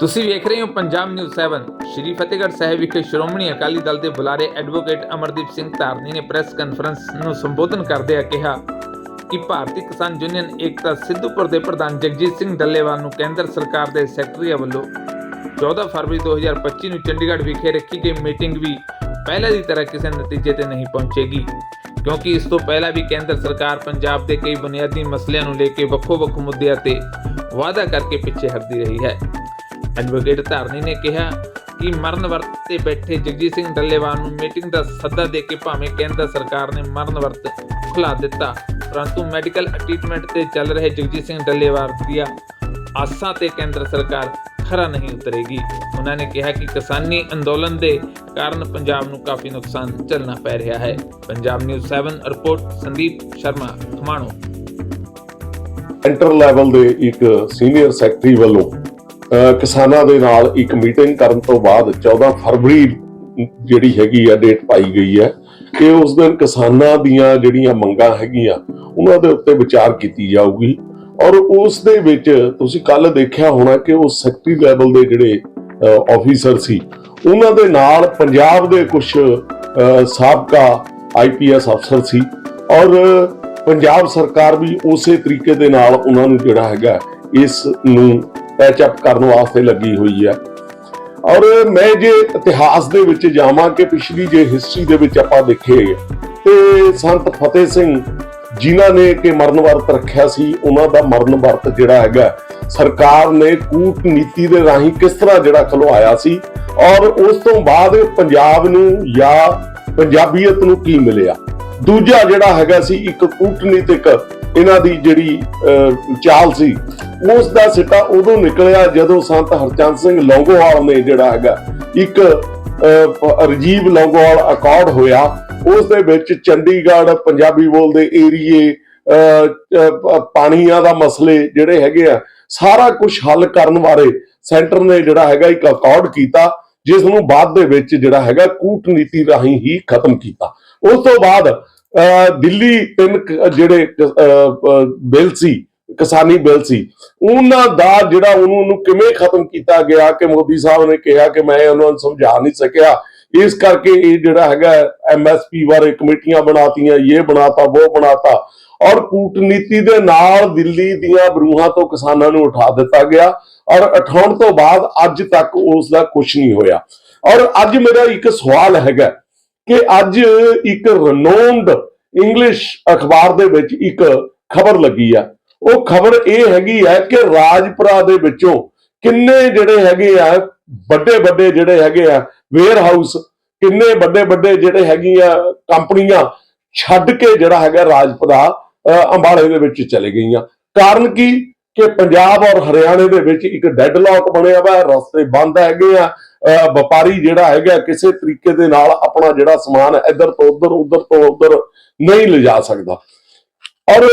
ਤੁਸੀਂ ਵੇਖ ਰਹੇ ਹੋ ਪੰਜਾਬ ਨਿਊਜ਼ 7 ਸ਼੍ਰੀ ਫਤਿਹਗੜ੍ਹ ਸਾਹਿਬ ਵਿਖੇ ਸ਼੍ਰੋਮਣੀ ਅਕਾਲੀ ਦਲ ਦੇ ਬੁਲਾਰੇ ਐਡਵੋਕੇਟ ਅਮਰਦੀਪ ਸਿੰਘ ਧਾਰਨੀ ਨੇ ਪ੍ਰੈਸ ਕਾਨਫਰੰਸ ਨੂੰ ਸੰਬੋਧਨ ਕਰਦਿਆਂ ਕਿਹਾ ਕਿ ਭਾਰਤੀ ਕਿਸਾਨ ਯੂਨੀਅਨ ਏਕਤਾ ਸਿੱਧੂਪੁਰ ਦੇ ਪ੍ਰਧਾਨ ਜਗਜੀਤ ਸਿੰਘ ਡੱਲੇਵਾਲ ਨੂੰ ਕੇਂਦਰ ਸਰਕਾਰ ਦੇ ਸੈਕਟਰੀਆਂ ਵੱਲੋਂ 14 ਫਰਵਰੀ 2025 ਨੂੰ ਚੰਡੀਗੜ੍ਹ ਵਿਖੇ ਰੱਖੀ ਗਈ ਮੀਟਿੰਗ ਵੀ ਪਹਿਲਾਂ ਦੀ ਤਰ੍ਹਾਂ ਕਿਸੇ ਨਤੀਜੇ ਤੇ ਨਹੀਂ ਪਹੁੰਚੇਗੀ। ਕਿਉਂਕਿ ਇਸ ਤੋਂ ਪਹਿਲਾਂ ਵੀ ਕੇਂਦਰ ਸਰਕਾਰ ਪੰਜਾਬ ਦੇ ਕਈ ਬੁਨਿਆਦੀ ਮਸਲਿਆਂ ਨੂੰ ਲੈ ਕੇ ਵੱਖੋ-ਵੱਖ ਮੁੱਦਿਆਂ ਤੇ ਵਾਅਦਾ ਕਰਕੇ ਪਿੱਛੇ ਹਟਦੀ ਰਹੀ ਹੈ। ਐਡਵੋਕੇਟ ਧਾਰਨੀ ਨੇ ਕਿਹਾ ਕਿ ਮਰਨ ਵਰਤ ਤੇ ਬੈਠੇ ਜਗਜੀਤ ਸਿੰਘ ਡੱਲੇਵਾਲ ਨੂੰ ਮੀਟਿੰਗ ਦਾ ਸੱਦਾ ਦੇ ਕੇ ਭਾਵੇਂ ਕੇਂਦਰ ਸਰਕਾਰ ਨੇ ਮਰਨ ਵਰਤ ਖੁਲਾ ਦਿੱਤਾ, ਪਰੰਤੂ ਮੈਡੀਕਲ ਟ੍ਰੀਟਮੈਂਟ ਤੇ ਚੱਲ ਰਹੇ ਜਗਜੀਤ ਸਿੰਘ ਡੱਲੇਵਾਲ ਦੀਆਂ ਆਸਾਂ ਤੇ ਕੇਂਦਰ ਸਰਕਾਰ ਖਰਾ ਨਹੀਂ ਉਤਰੇਗੀ। ਉਹਨਾਂ ਨੇ ਕਿਹਾ ਕਿ ਕਿਸਾਨੀ ਅੰਦੋਲਨ ਦੇ ਕਾਰਨ ਪੰਜਾਬ ਨੂੰ ਕਾਫੀ ਨੁਕਸਾਨ ਝੱਲਣਾ ਪੈ ਰਿਹਾ ਹੈ। Punjab news 7 report, Sandeep Sharma, Khamano. Centre level ਦੇ ਇੱਕ ਸੀਨੀਅਰ ਸੈਕਟਰੀ ਵੱਲੋਂ ਕਿਸਾਨਾਂ ਦੇ ਨਾਲ ਇੱਕ ਮੀਟਿੰਗ ਕਰਨ ਤੋਂ ਬਾਅਦ 14 ਫਰਵਰੀ ਜਿਹੜੀ ਹੈਗੀ ਆ ਡੇਟ ਪਾਈ ਗਈ ਹੈ ਕਿ ਉਸ ਦਿਨ ਕਿਸਾਨਾਂ ਦੀਆਂ ਜਿਹੜੀਆਂ ਮੰਗਾਂ ਹੈਗੀਆਂ, ਉਹਨਾਂ ਦੇ ਉੱਤੇ ਵਿਚਾਰ ਕੀਤੀ ਜਾਊਗੀ। ਔਰ ਉਸ ਦੇ ਵਿੱਚ ਤੁਸੀਂ ਕੱਲ ਦੇਖਿਆ ਹੋਣਾ ਕਿ ਉਹ ਸੈਕਟਰੀ ਲੈਵਲ ਦੇ ਜਿਹੜੇ ਆਫੀਸਰ ਸੀ, ਉਹਨਾਂ ਦੇ ਨਾਲ ਪੰਜਾਬ ਦੇ ਕੁਝ ਸਾਬਕਾ ਆਈਪੀਐਸ ਅਫਸਰ ਸੀ। ਔਰ ਪੰਜਾਬ ਸਰਕਾਰ ਵੀ ਉਸੇ ਤਰੀਕੇ ਦੇ ਨਾਲ ਉਹਨਾਂ ਨੂੰ ਜਿਹੜਾ ਹੈਗਾ, ਇਸ ਨੂੰ ਪੈਚ ਅਪ ਕਰਨ ਵਾਸਤੇ ਲੱਗੀ ਹੋਈ ਹੈ। ਔਰ ਮੈਂ ਜੇ ਇਤਿਹਾਸ ਦੇ ਵਿੱਚ ਜਾਵਾਂ ਕਿ ਪਿਛਲੀ ਜੇ ਹਿਸਟਰੀ ਦੇ ਵਿੱਚ ਆਪਾਂ ਦੇਖੀਏ, ਤੇ ਸੰਤ ਫਤਿਹ ਸਿੰਘ ਜਿਨ੍ਹਾਂ ਨੇ ਕਿ ਮਰਨ ਵਰਤ ਰੱਖਿਆ ਸੀ, ਉਹਨਾਂ ਦਾ ਮਰਨ ਵਰਤ ਜਿਹੜਾ ਹੈਗਾ, ਸਰਕਾਰ ਨੇ ਕੂਟਨੀਤੀ ਦੇ ਰਾਹੀਂ ਕਿਸ ਤਰ੍ਹਾਂ ਜਿਹੜਾ ਖਲਵਾਇਆ ਸੀ, ਔਰ ਉਸ ਤੋਂ ਬਾਅਦ ਪੰਜਾਬ ਨੂੰ ਜਾਂ ਪੰਜਾਬੀਅਤ ਨੂੰ ਕੀ ਮਿਲਿਆ? ਦੂਜਾ ਜਿਹੜਾ ਹੈਗਾ ਸੀ, ਇੱਕ ਕੂਟਨੀਤਿਕ ਇਹਨਾਂ ਦੀ ਜਿਹੜੀ ਅਹ, ਚਾਲ ਸੀ ਉਸ ਦਾ ਸਿੱਟਾ ਉਦੋਂ ਨਿਕਲਿਆ ਜਦੋਂ ਸੰਤ ਹਰਚੰਦ ਸਿੰਘ ਲੌਂਗੋਵਾਲ ਨੇ ਜਿਹੜਾ ਹੈਗਾ ਇੱਕ ਅਹ, ਲੌਂਗੋਵਾਲ ਅਕਾਰਡ ਹੋਇਆ। ਉਸ ਦੇ ਵਿੱਚ ਚੰਡੀਗੜ੍ਹ ਪੰਜਾਬੀ ਬੋਲਦੇ ਏਰੀਏ ਅਹ, ਪਾਣੀਆਂ ਦਾ ਮਸਲੇ ਜਿਹੜੇ ਹੈਗੇ ਆ ਸਾਰਾ ਕੁਝ ਹੱਲ ਕਰਨ ਬਾਰੇ ਸੈਂਟਰ ਨੇ ਜਿਹੜਾ ਹੈਗਾ ਇੱਕ ਅਕਾਰਡ ਕੀਤਾ ਜਿਸ ਨੂੰ ਬਾਅਦ ਦੇ ਵਿੱਚ ਜਿਹੜਾ ਹੈਗਾ ਕੂਟਨੀਤੀ ਰਾਹੀਂ ਹੀ ਖਤਮ ਕੀਤਾ। ਉਸ ਤੋਂ ਬਾਅਦ ਦਿੱਲੀ ਤਿੰਨ ਜਿਹੜੇ ਬਿੱਲ ਸੀ, ਕਿਸਾਨੀ ਬਿੱਲ ਸੀ, ਉਹਨਾਂ ਦਾ ਜਿਹੜਾ ਉਹਨੂੰ ਨੂੰ ਕਿਵੇਂ ਖਤਮ ਕੀਤਾ ਗਿਆ ਕਿ ਮੋਦੀ ਸਾਹਿਬ ਨੇ ਕਿਹਾ ਕਿ ਮੈਂ ਉਹਨਾਂ ਨੂੰ ਸਮਝਾ ਨਹੀਂ ਸਕਿਆ, ਇਸ ਕਰਕੇ ਇਹ ਜਿਹੜਾ ਹੈਗਾ ਐਮਐਸਪੀ ਬਾਰੇ ਕਮੇਟੀਆਂ ਬਣਾਤੀਆਂ, ਇਹ ਬਣਾਤਾ, ਉਹ ਬਣਾਤਾ, ਔਰ ਕੂਟਨੀਤੀ ਦੇ ਨਾਲ ਦਿੱਲੀ ਦੀਆਂ ਬਰੂਹਾਂ ਤੋਂ ਕਿਸਾਨਾਂ ਨੂੰ ਉਠਾ ਦਿੱਤਾ ਗਿਆ, ਔਰ ਉਠਾਉਣ ਤੋਂ ਬਾਅਦ ਅੱਜ ਤੱਕ ਉਸ ਦਾ ਕੁਝ ਨਹੀਂ ਹੋਇਆ। ਔਰ ਅੱਜ ਮੇਰਾ ਇੱਕ ਸਵਾਲ ਹੈਗਾ ਕਿ ਅੱਜ ਇੱਕ ਰਨੋਨਡ ਇੰਗਲਿਸ਼ ਅਖਬਾਰ ਦੇ ਵਿੱਚ ਇੱਕ ਖਬਰ ਲੱਗੀ ਆ। ਉਹ ਖਬਰ ਇਹ ਹੈਗੀ ਹੈ ਕਿ ਰਾਜਪੁਰਾ ਦੇ ਵਿੱਚੋਂ ਕਿੰਨੇ ਜਿਹੜੇ ਹੈਗੇ ਆ ਵੱਡੇ ਵੱਡੇ ਜਿਹੜੇ ਹੈਗੇ ਆ ਵੇਅਰ ਹਾਊਸ ਕਿੰਨੇ ਵੱਡੇ ਵੱਡੇ ਜਿਹੜੇ ਹੈਗੀਆਂ ਕੰਪਨੀਆਂ ਛੱਡ ਕੇ ਜਿਹੜਾ ਹੈਗਾ ਰਾਜਪੁਰਾ ਅਹ, ਅੰਬਾਲੇ ਦੇ ਵਿੱਚ ਚਲੇ ਗਈਆਂ। ਕਾਰਨ ਕੀ? ਕਿ ਪੰਜਾਬ ਔਰ ਹਰਿਆਣੇ ਦੇ ਵਿੱਚ ਇੱਕ ਡੈਡਲੌਕ ਬਣਿਆ ਵਾ ਰਸਤੇ ਬੰਦ ਹੈਗੇ ਆ ਵਪਾਰੀ ਜਿਹੜਾ ਹੈਗਾ ਕਿਸੇ ਤਰੀਕੇ ਦੇ ਨਾਲ ਆਪਣਾ ਜਿਹੜਾ ਸਮਾਨ ਇੱਧਰ ਤੋਂ ਉੱਧਰ ਉੱਧਰ ਤੋਂ ਉੱਧਰ ਨਹੀਂ ਲਿਜਾ ਸਕਦਾ। ਔਰ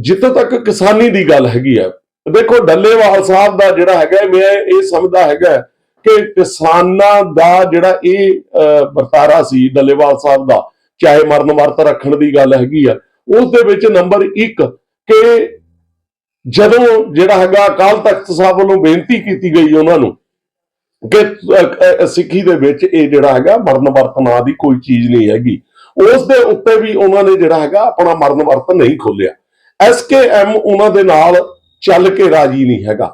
ਜਿੱਥੇ ਤੱਕ ਕਿਸਾਨੀ ਦੀ ਗੱਲ ਹੈਗੀ ਆ ਦੇਖੋ ਡੱਲੇਵਾਲ ਸਾਹਿਬ ਦਾ ਜਿਹੜਾ ਹੈਗਾ ਮੈਂ ਇਹ ਸਮਝਦਾ ਹੈਗਾ ਕਿ ਕਿਸਾਨਾਂ ਦਾ ਜਿਹੜਾ ਇਹ ਅਹ, ਵਰਤਾਰਾ ਸੀ ਡੱਲੇਵਾਲ ਸਾਹਿਬ ਦਾ ਚਾਹੇ ਮਰਨ ਵਰਤ ਰੱਖਣ ਦੀ ਗੱਲ ਹੈਗੀ ਆ ਉਸ ਦੇ ਵਿੱਚ ਨੰਬਰ 1 ਕਿ ਜਦੋਂ ਜਿਹੜਾ ਹੈਗਾ ਅਕਾਲ ਤਖਤ ਸਾਹਿਬ ਵੱਲੋਂ ਬੇਨਤੀ ਕੀਤੀ ਗਈ ਉਹਨਾਂ ਨੂੰ ਕਿ ਸਿੱਖੀ ਦੇ ਵਿੱਚ ਇਹ ਜਿਹੜਾ ਹੈਗਾ ਮਰਨ ਵਰਤ ਨਾਂ ਦੀ ਕੋਈ ਚੀਜ਼ ਨਹੀਂ ਹੈਗੀ। ਉਸ ਦੇ ਉੱਤੇ ਵੀ ਉਹਨਾਂ ਨੇ ਜਿਹੜਾ ਹੈਗਾ ਆਪਣਾ ਮਰਨ ਵਰਤ ਨਹੀਂ ਖੋਲਿਆ ਐਸਕੇਐਮ ਉਹਨਾਂ ਦੇ ਨਾਲ ਚੱਲ ਕੇ ਰਾਜੀ ਨਹੀਂ ਹੈਗਾ।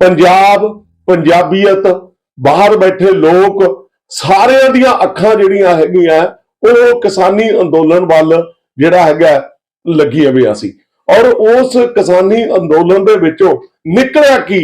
ਪੰਜਾਬ, ਪੰਜਾਬੀਅਤ, ਬਾਹਰ ਬੈਠੇ ਲੋਕ, ਸਾਰਿਆਂ ਦੀਆਂ ਅੱਖਾਂ ਜਿਹੜੀਆਂ ਹੈਗੀਆਂ, ਉਹ ਕਿਸਾਨੀ ਅੰਦੋਲਨ ਵੱਲ ਜਿਹੜਾ ਹੈਗਾ ਲੱਗੀਆਂ ਹੋਈਆਂ ਸੀ। ਔਰ ਉਸ ਕਿਸਾਨੀ ਅੰਦੋਲਨ ਦੇ ਵਿੱਚੋਂ ਨਿਕਲਿਆ ਕੀ?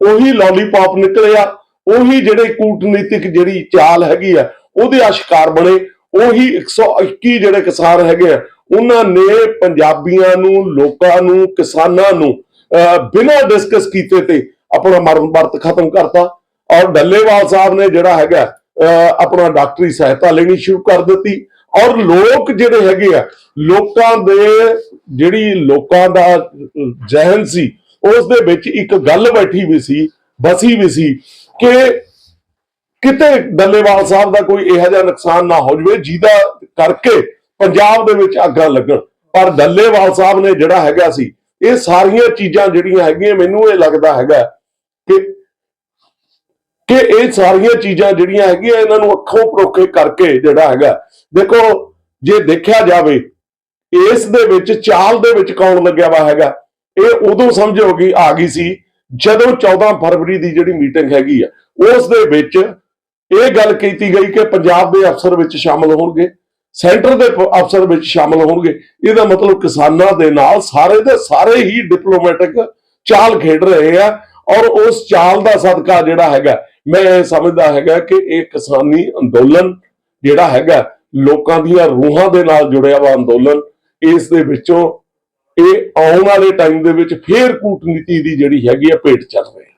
ਉਹੀ ਲੋਲੀਪੌਪ ਨਿਕਲਿਆ। ਉਹੀ ਜਿਹੜੇ ਕੂਟਨੀਤਿਕ ਜਿਹੜੀ ਚਾਲ ਹੈਗੀ ਆ ਉਹਦੇ ਆ ਸ਼ਿਕਾਰ ਬਣੇ ਉਹੀ 121 ਜਿਹੜੇ ਕਿਸਾਨ ਹੈਗੇ ਆ ਉਹਨਾਂ ਨੇ ਪੰਜਾਬੀਆਂ ਨੂੰ ਲੋਕਾਂ ਨੂੰ ਕਿਸਾਨਾਂ ਨੂੰ ਅਹ, ਬਿਨਾਂ ਡਿਸਕਸ ਕੀਤੇ ਤੇ ਆਪਣਾ ਮਰਨ ਵਰਤ ਖਤਮ ਕਰਤਾ। ਔਰ ਡੱਲੇਵਾਲ ਸਾਹਿਬ ਨੇ ਜਿਹੜਾ ਹੈਗਾ ਅਹ, ਆਪਣਾ ਡਾਕਟਰੀ ਸਹਾਇਤਾ ਲੈਣੀ ਸ਼ੁਰੂ ਕਰ ਦਿੱਤੀ। ਔਰ ਲੋਕ ਜਿਹੜੇ ਹੈਗੇ ਆ ਲੋਕਾਂ ਦੇ ਜਿਹੜੀ ਲੋਕਾਂ ਦਾ ਜਹਿਨ ਸੀ ਉਸ ਦੇ ਵਿੱਚ ਇੱਕ ਗੱਲ ਬੈਠੀ ਵੀ ਸੀ ਬਸੀ ਵੀ ਸੀ ਕਿ ਕਿਤੇ ਡੱਲੇਵਾਲ ਸਾਹਿਬ ਦਾ ਕੋਈ ਇਹੋ ਜਿਹਾ ਨੁਕਸਾਨ ਨਾ ਹੋ ਜਵੇ, ਜਿਹਦਾ ਕਰਕੇ ਪੰਜਾਬ ਦੇ ਵਿੱਚ ਅੱਗਾਂ ਲੱਗਣ। ਪਰ ਡੱਲੇਵਾਲ ਸਾਹਿਬ ਨੇ ਜਿਹੜਾ ਹੈਗਾ ਸੀ, ਇਹ ਸਾਰੀਆਂ ਚੀਜ਼ਾਂ ਜਿਹੜੀਆਂ ਹੈਗੀਆਂ, ਮੈਨੂੰ ਇਹ ਲੱਗਦਾ ਹੈਗਾ ਕਿ ਕਿ ਇਹ ਸਾਰੀਆਂ ਚੀਜ਼ਾਂ ਜਿਹੜੀਆਂ ਹੈਗੀਆਂ, ਇਹਨਾਂ ਨੂੰ ਅੱਖੋਂ ਪਰੋਖੇ ਕਰਕੇ ਜਿਹੜਾ ਹੈਗਾ, ਦੇਖੋ, ਜੇ ਦੇਖਿਆ ਜਾਵੇ, ਇਸ ਦੇ ਵਿੱਚ ਚਾਲ ਦੇ ਵਿੱਚ ਕੌਣ ਲੱਗਿਆ ਵਾ ਹੈਗਾ, ਇਹ ਉਦੋਂ ਸਮਝ ਹੋ ਗਈ, ਆ ਗਈ ਸੀ ਜਦੋਂ 14 ਫਰਵਰੀ ਦੀ ਜਿਹੜੀ ਮੀਟਿੰਗ ਹੈਗੀ ਆ, ਉਸ ਦੇ ਵਿੱਚ ਇਹ ਗੱਲ ਕੀਤੀ ਗਈ ਕਿ ਪੰਜਾਬ ਦੇ ਅਫਸਰ ਵਿੱਚ ਸ਼ਾਮਲ ਹੋਣਗੇ, ਸੈਂਟਰ ਦੇ ਅਫਸਰ ਵਿੱਚ ਸ਼ਾਮਲ ਹੋਣਗੇ। ਇਹਦਾ ਮਤਲਬ ਕਿਸਾਨਾਂ ਦੇ ਨਾਲ ਸਾਰੇ ਦੇ ਸਾਰੇ ਹੀ ਡਿਪਲੋਮੈਟਿਕ ਚਾਲ ਖੇਡ ਰਹੇ ਆ ਔਰ ਉਸ ਚਾਲ ਦਾ ਸਦਕਾ ਜਿਹੜਾ ਹੈਗਾ, ਮੈਂ ਇਹ ਸਮਝਦਾ ਹੈਗਾ ਕਿ ਇਹ ਕਿਸਾਨੀ ਅੰਦੋਲਨ ਜਿਹੜਾ ਹੈਗਾ, ਲੋਕਾਂ ਦੀਆਂ ਰੂਹਾਂ ਦੇ ਨਾਲ ਜੁੜਿਆ ਵਾ ਅੰਦੋਲਨ, ਇਸ ਦੇ ਵਿੱਚੋਂ ਇਹ ਆਉਣ ਵਾਲੇ ਟਾਈਮ ਦੇ ਵਿੱਚ ਫੇਰ ਕੂਟਨੀਤੀ ਦੀ ਜਿਹੜੀ ਹੈਗੀ ਆ ਭੇਟ ਚੱਲ ਰਹੀ ਹੈ।